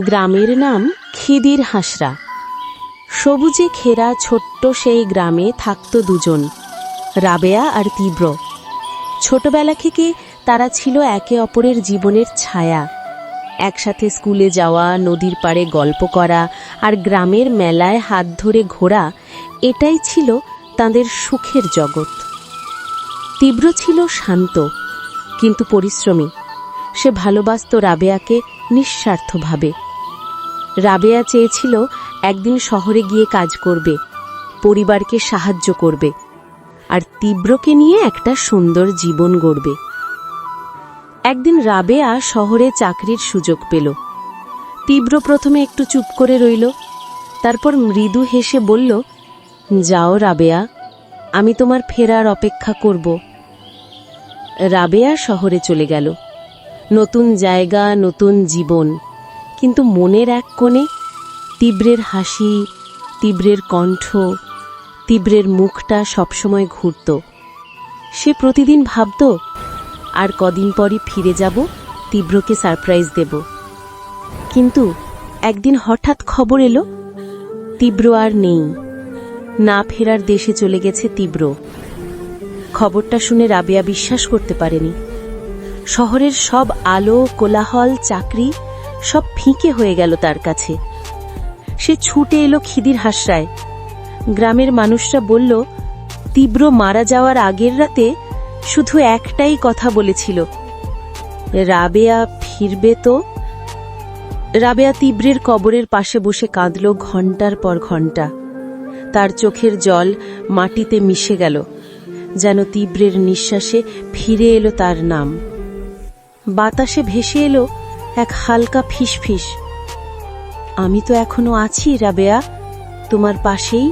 গ্রামের নাম খিদির হাসরা। সবুজে ঘেরা ছোট্ট সেই গ্রামে থাকত দুজন, রাবেয়া আর তীব্র। ছোটবেলা থেকে তারা ছিল একে অপরের জীবনের ছায়া। একসাথে স্কুলে যাওয়া, নদীর পাড়ে গল্প করা আর গ্রামের মেলায় হাত ধরে ঘোরা, এটাই ছিল তাদের সুখের জগৎ। তীব্র ছিল শান্ত, কিন্তু পরিশ্রমী। সে ভালোবাসত রাবেয়াকে নিঃস্বার্থভাবে। রাবেয়া চেয়েছিল একদিন শহরে গিয়ে কাজ করবে, পরিবারকে সাহায্য করবে, আর তীব্রকে নিয়ে একটা সুন্দর জীবন গড়বে। একদিন রাবেয়া শহরে চাকরির সুযোগ পেল। তীব্র প্রথমে একটু চুপ করে রইল, তারপর মৃদু হেসে বলল, যাও রাবেয়া, আমি তোমার ফেরার অপেক্ষা করব। রাবেয়া শহরে চলে গেল। নতুন জায়গা, নতুন জীবন। কিন্তু মনের এক কোণে তীব্রের হাসি, তীব্রের কণ্ঠ, তীব্রের মুখটা সবসময় ঘুরত। সে প্রতিদিন ভাবত, আর কদিন পরই ফিরে যাব, তীব্রকে সারপ্রাইজ দেব। কিন্তু একদিন হঠাৎ খবর এলো, তীব্র আর নেই। না ফেরার দেশে চলে গেছে তীব্র। খবরটা শুনে রাবেয়া বিশ্বাস করতে পারেনি। শহরের সব আলো, কোলাহল, চাকরি সব ফিকে হয়ে গেল তার কাছে। সে ছুটে এলো খিদির হাসরায়। গ্রামের মানুষরা বলল, তীব্র মারা যাওয়ার আগের রাতে শুধু একটাই কথা বলেছিল। রাবেয়া ফিরবে তো? রাবেয়া তীব্রের কবরের পাশে বসে কাঁদল ঘণ্টার পর ঘণ্টা তার চোখের জল মাটিতে মিশে গেল, যেন তীব্রের নিঃশ্বাসে ফিরে এলো তার নাম। বাতাসে ভেসে এলো এক হালকা ফিসফিস। আমি তো এখনও আছি রাবেয়া। তোমার পাশেই